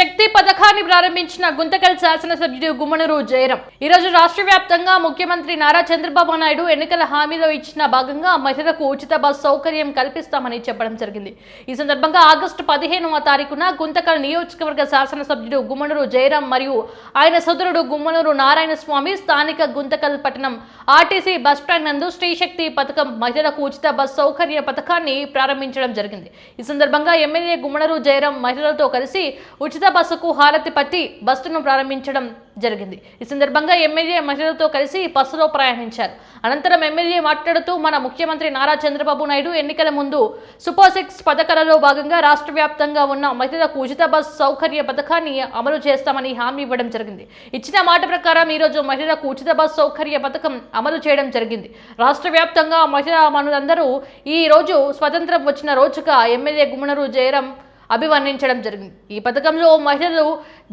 శక్తి పథకాన్ని ప్రారంభించిన గుంతకల్ శాసనసభ్యుడు గుమ్మనూరు జయరాం. ఈ రోజు రాష్ట్ర వ్యాప్తంగా ముఖ్యమంత్రి నారా చంద్రబాబు నాయుడు ఎన్నికల హామీలో ఇచ్చిన భాగంగా మహిళలకు ఉచిత బస్ సౌకర్యం కల్పిస్తామని చెప్పడం జరిగింది. ఈ సందర్భంగా ఆగస్టు పదిహేనవ తారీఖున గుంతకల్ నియోజకవర్గ శాసనసభ్యుడు గుమ్మనూరు జయరాం మరియు ఆయన సోదరుడు గుమ్మనూరు నారాయణ స్వామి స్థానిక గుంతకల్ పట్టణం ఆర్టీసీ బస్ స్టాండ్ నందు స్త్రీశక్తి పథకం మహిళలకు ఉచిత బస్ సౌకర్య పథకాన్ని ప్రారంభించడం జరిగింది. ఈ సందర్భంగా ఎమ్మెల్యే గుమ్మనూరు జయరాం మహిళలతో కలిసి ఉచిత బస్సుకు హారతి పట్టి బస్సును ప్రారంభించడం జరిగింది. ఈ సందర్భంగా ఎమ్మెల్యే మహిళలతో కలిసి బస్సులో ప్రయాణించారు. అనంతరం ఎమ్మెల్యే మాట్లాడుతూ మన ముఖ్యమంత్రి నారా చంద్రబాబు నాయుడు ఎన్నికల ముందు సూపర్ సిక్స్ పథకాలలో భాగంగా రాష్ట్ర వ్యాప్తంగా ఉన్న మహిళలకు ఉచిత బస్ సౌకర్య పథకాన్ని అమలు చేస్తామని హామీ ఇవ్వడం జరిగింది. ఇచ్చిన మాట ప్రకారం ఈరోజు మహిళలకు ఉచిత బస్ సౌకర్య పథకం అమలు చేయడం జరిగింది. రాష్ట్ర వ్యాప్తంగా మహిళా మనులందరూ ఈ రోజు స్వతంత్రం వచ్చిన రోజుగా ఎమ్మెల్యే గుమ్మనూరు జయరాం అభివర్ణించడం జరిగింది. ఈ పథకంలో మహిళలు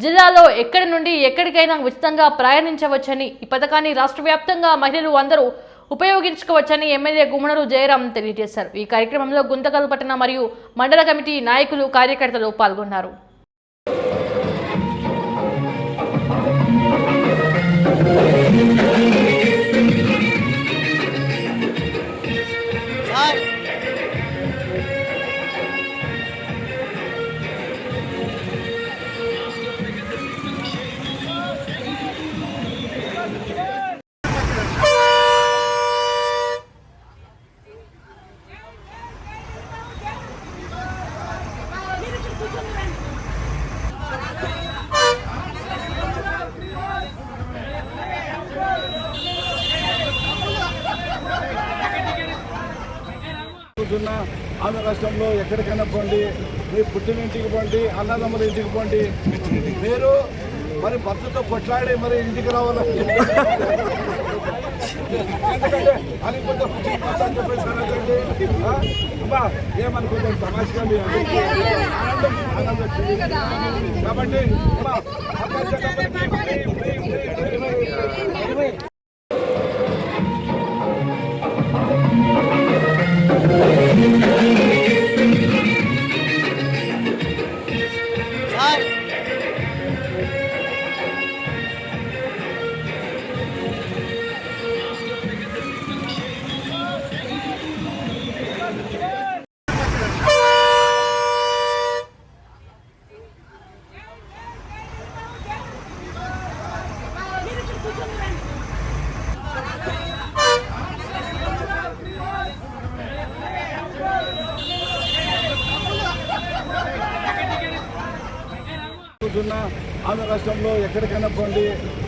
జిల్లాలో ఎక్కడి నుండి ఎక్కడికైనా ఉచితంగా ప్రయాణించవచ్చని ఈ పథకాన్ని రాష్ట్ర వ్యాప్తంగా మహిళలు అందరూ ఉపయోగించుకోవచ్చని ఎమ్మెల్యే గుమ్మనూరు జయరాం తెలియజేశారు. ఈ కార్యక్రమంలో గుంతకల్ పట్టణ మరియు మండల కమిటీ నాయకులు కార్యకర్తలు పాల్గొన్నారు. కూర్చున్న ఆంధ్ర రాష్ట్రంలో ఎక్కడికైనా పోండి మీ పుట్టినింటికి పోండి అన్నదమ్ముల ఇంటికి పోండి. మీరు మరి భర్తతో కొట్లాడి మరి ఇంటికి రావాలి ఎందుకంటే అది పుట్టిన అని చెప్పేసి ఏమనుకుంటాం తమాషగా ఆనందం ఆనందం. కాబట్టి ఆంధ్ర రాష్ట్రంలో ఎక్కడికైనా పోండి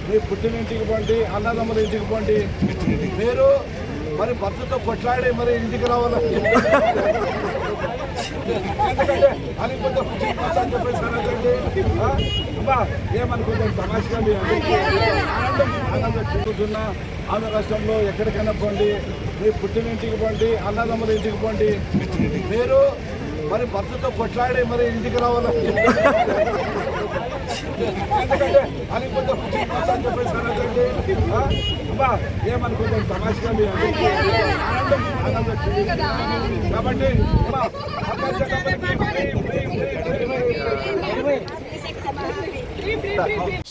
మీ పుట్టినింటికి పోండి అన్నదమ్ముల ఇంటికి పోండి. మీరు మరి భర్తతో కొట్లాడి మరి ఇంటికి రావాలని ఎందుకంటే అది కొంచెం పుట్టిన చెప్పేసి ఏమనుకుంటాం తమాషగా ఆనందం ఆనందం ఆంధ్ర రాష్ట్రంలో ఎక్కడికైనా పోండి మీ పుట్టినింటికి పోండి అన్నదమ్ముల ఇంటికి పోండి. మీరు మరి భర్తతో కొట్లాడి మరి ఇంటికి రావాలని ఎందుకంటే అది కొంచెం పుట్టిన కోసం అని చెప్పేసి అనొద్దండి. ఆ? అమ్మా ఏమనుకుంటాం తమాషగా మీరు అందరికీ ఆనందం ఆనందం కాబట్టి అమ్మా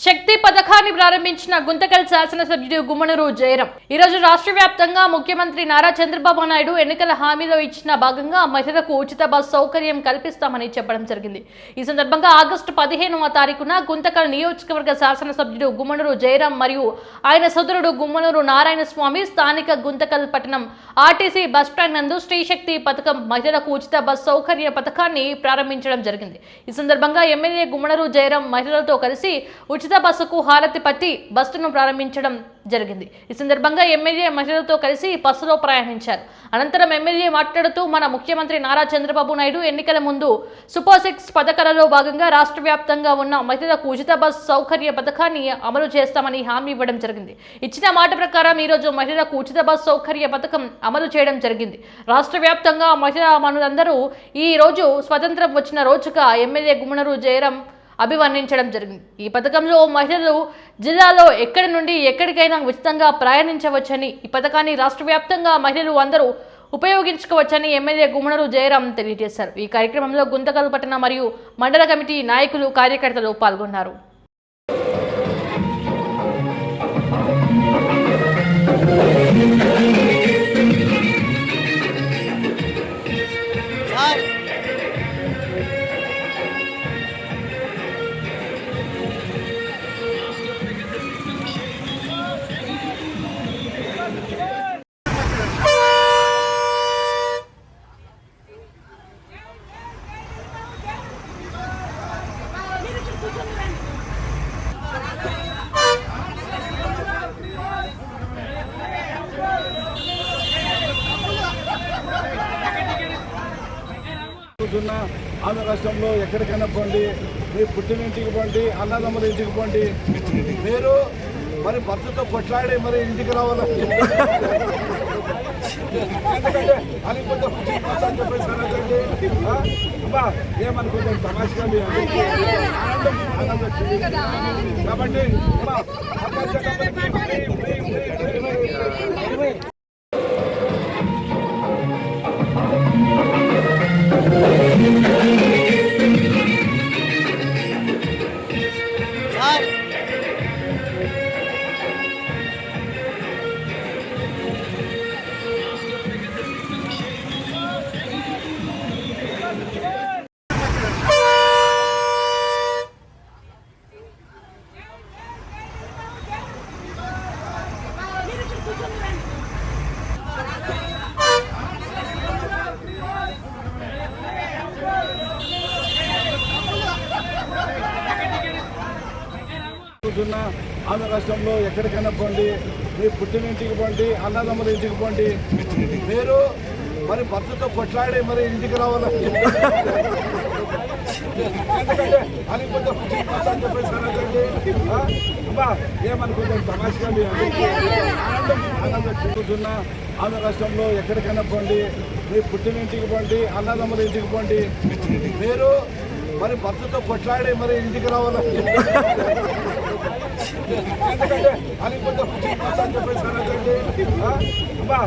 శక్తి పథకాన్ని ప్రారంభించిన గుంతకల్ శాసనసభ్యుడు గుమ్మనూరు జయరాం. ఈ రోజు రాష్ట్ర వ్యాప్తంగా ముఖ్యమంత్రి నారా చంద్రబాబు నాయుడు ఎన్నికల హామీలో ఇచ్చిన భాగంగా మహిళలకు ఉచిత బస్ సౌకర్యం కల్పిస్తామని చెప్పడం జరిగింది. ఈ సందర్భంగా ఆగస్టు పదిహేనవ తారీఖున గుంతకల్ నియోజకవర్గ శాసనసభ్యుడు గుమ్మనూరు జయరాం మరియు ఆయన సోదరుడు గుమ్మనూరు నారాయణ స్వామి స్థానిక గుంతకల్ పట్టణం ఆర్టీసీ బస్ స్టాండ్ నందు స్త్రీశక్తి పథకం మహిళలకు ఉచిత బస్ సౌకర్య పథకాన్ని ప్రారంభించడం జరిగింది. ఈ సందర్భంగా ఎమ్మెల్యే గుమ్మనూరు జయరాం మహిళలతో కలిసి ఉచిత బస్సుకు హారతి పట్టి బస్సును ప్రారంభించడం జరిగింది. ఈ సందర్భంగా ఎమ్మెల్యే మహిళలతో కలిసి బస్సులో ప్రయాణించారు. అనంతరం ఎమ్మెల్యే మాట్లాడుతూ మన ముఖ్యమంత్రి నారా చంద్రబాబు నాయుడు ఎన్నికల ముందు సూపర్ సిక్స్ పథకాలలో భాగంగా రాష్ట్ర వ్యాప్తంగా ఉన్న మహిళలకు ఉచిత బస్ సౌకర్య పథకాన్ని అమలు చేస్తామని హామీ ఇవ్వడం జరిగింది. ఇచ్చిన మాట ప్రకారం ఈరోజు మహిళలకు ఉచిత బస్సు సౌకర్య పథకం అమలు చేయడం జరిగింది. రాష్ట్ర వ్యాప్తంగా మహిళా మనులందరూ ఈ రోజు స్వతంత్రం వచ్చిన రోజుగా ఎమ్మెల్యే గుమ్మనూరు జయరాం అభివర్ణించడం జరిగింది. ఈ పథకంలో మహిళలు జిల్లాలో ఎక్కడి నుండి ఎక్కడికైనా ఉచితంగా ప్రయాణించవచ్చని ఈ పథకాన్ని రాష్ట్ర వ్యాప్తంగా మహిళలు అందరూ ఉపయోగించుకోవచ్చని ఎమ్మెల్యే గుమ్మనూరు జయరాం తెలియజేశారు. ఈ కార్యక్రమంలో గుంతకల్ పట్టణ మరియు మండల కమిటీ నాయకులు కార్యకర్తలు పాల్గొన్నారు. కూర్చున్న ఆంధ్ర రాష్ట్రంలో ఎక్కడికైనా పోండి మీ పుట్టిన ఇంటికి పోండి అన్నదమ్ముల ఇంటికి పోండి మీరు మరి భర్తతో కొట్లాడి మరి ఇంటికి రావాలి ఎందుకంటే అలిపోతే పుట్టిన చెప్పేసి అనకండి. ఆ? అమ్మా ఏమనుకుంటాం తమాషగా ఆనందం ఆనందం కాబట్టి పొద్దున్న ఆంధ్ర రాష్ట్రంలో ఎక్కడికైనా పోండి మీ పుట్టిన ఇంటికి పోండి అన్నదమ్ముల ఇంటికి పోండి. మీరు మరి భర్తతో కొట్లాడి మరి ఇంటికి రావాలి ఎందుకంటే అలిపోతే పుట్టిన ప్రసాద్ చెప్పేసి ఏమనుకుంటాం తమాషగా మీ ఆనందం ఆనందం ఆంధ్ర రాష్ట్రంలో ఎక్కడికైనా పోండి మీ పుట్టినింటికి పోండి అన్నదమ్ముల ఇంటికి పోండి. మీరు మరి భర్తతో కొట్లాడి మరి ఇంటికి రావాలి అలిపోతే? అమ్మా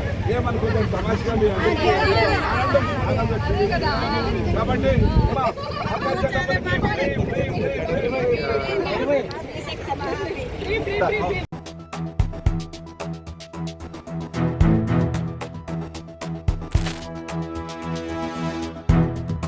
తమాషగా ఆనందం ఆనందం కాబట్టి అమ్మా